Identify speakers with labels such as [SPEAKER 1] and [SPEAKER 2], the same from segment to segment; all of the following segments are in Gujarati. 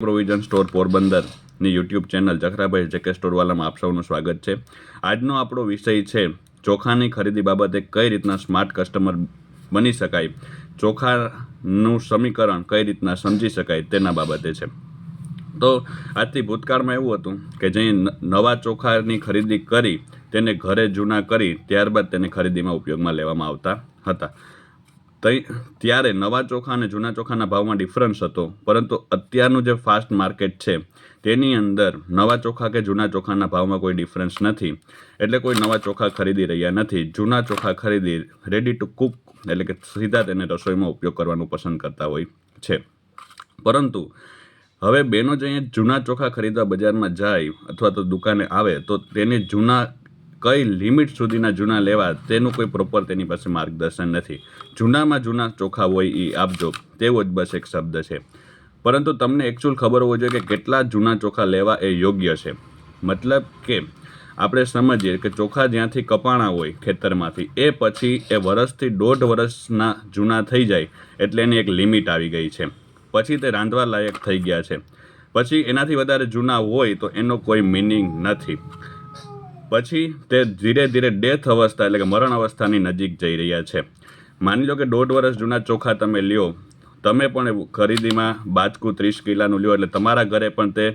[SPEAKER 1] પ્રોવિઝન સ્ટોર પોરબંદરની યુટ્યુબ ચેનલ જખરાભાઈ જેકે સ્ટોરવાલામાં આપ સૌનું સ્વાગત છે. આજનો આપણો વિષય છે, ચોખાની ખરીદી બાબતે કઈ રીતના સ્માર્ટ કસ્ટમર બની શકાય, ચોખાનું સમીકરણ કઈ રીતના સમજી શકાય તેના બાબતે છે. તો આજથી ભૂતકાળમાં એવું હતું કે જે નવા ચોખાની ખરીદી કરી, તેને ઘરે જૂના કરી, ત્યારબાદ તેને ખરીદીમાં ઉપયોગમાં લેવામાં આવતા હતા. ત્યારે નવા ચોખા અને જૂના ચોખાના ભાવમાં ડિફરન્સ હતો. પરંતુ અત્યારનું જે ફાસ્ટ માર્કેટ છે, તેની અંદર નવા ચોખા કે જૂના ચોખાના ભાવમાં કોઈ ડિફરન્સ નથી. એટલે કોઈ નવા ચોખા ખરીદી રહ્યા નથી. જૂના ચોખા ખરીદી રેડી ટુ કૂક એટલે કે સીધા તેને રસોઈમાં ઉપયોગ કરવાનું પસંદ કરતા હોય છે. પરંતુ હવે બેનો જે જૂના ચોખા ખરીદવા બજારમાં જાય અથવા તો દુકાને આવે, તો તેને જૂના કઈ લિમિટ સુધીના જૂના લેવા તેનું કોઈ પ્રોપર તેની પાસે માર્ગદર્શન નથી. જૂનામાં જૂના ચોખા હોય એ આપજો તેવો જ બસ એક શબ્દ છે. પરંતુ તમને એકચ્યુઅલ ખબર હોવી જોઈએ કે કેટલા જૂના ચોખા લેવા એ યોગ્ય છે. મતલબ કે આપણે સમજીએ કે ચોખા જ્યાંથી કપાણા હોય ખેતરમાંથી, એ પછી એ વરસથી દોઢ વર્ષના જૂના થઈ જાય એટલે એની એક લિમિટ આવી ગઈ છે. પછી તે રાંધવા લાયક થઈ ગયા છે. પછી એનાથી વધારે જૂના હોય તો એનો કોઈ મિનિંગ નથી. પછી તે ધીરે ધીરે ડેથ અવસ્થા એટલે કે મરણ અવસ્થાની નજીક જઈ રહ્યા છે. માની લો કે દોઢ વર્ષ જૂના ચોખા તમે લ્યો, તમે પણ ખરીદીમાં બાચકું ત્રીસ કિલાનું લ્યો એટલે તમારા ઘરે પણ તે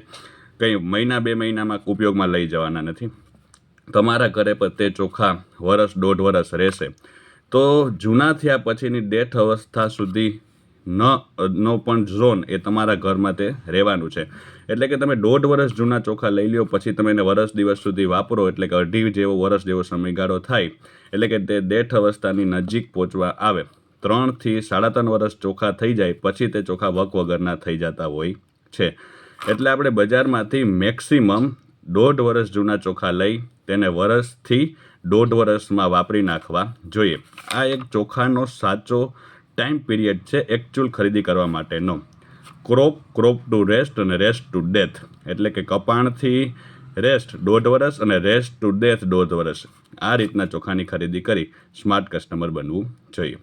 [SPEAKER 1] કંઈ મહિના બે મહિનામાં ઉપયોગમાં લઈ જવાના નથી. તમારા ઘરે પર તે ચોખા વરસ દોઢ વરસ રહેશે. તો જૂના થયા પછીની ડેથ અવસ્થા સુધી ન, નો પણ ઝોન એ તમારા ઘરમાં તે રહેવાનું છે. એટલે કે તમે દોઢ વર્ષ જૂના ચોખા લઈ લ્યો, પછી તમે એને વરસ દિવસ સુધી વાપરો, એટલે કે અઢી જેવો વરસ જેવો સમયગાળો થાય, એટલે કે તે દેઠ અવસ્થાની નજીક પહોંચવા આવે. ત્રણથી સાડા ત્રણ વર્ષ ચોખા થઈ જાય, પછી તે ચોખા વક વગરના થઈ જતા હોય છે. એટલે આપણે બજારમાંથી મેક્સિમમ દોઢ વર્ષ જૂના ચોખા લઈ તેને વરસથી દોઢ વર્ષમાં વાપરી નાખવા જોઈએ. આ એક ચોખાનો સાચો ટાઈમ પીરિયડ છે એકચ્યુઅલ ખરીદી કરવા માટેનો. ક્રોપ ક્રોપ ટુ રેસ્ટ અને રેસ્ટ ટુ ડેથ એટલે કે કપાણથી રેસ્ટ દોઢ વર્ષ અને રેસ્ટ ટુ ડેથ દોઢ વર્ષ આ રીતના ચોખાની ખરીદી કરી સ્માર્ટ કસ્ટમર બનવું જોઈએ.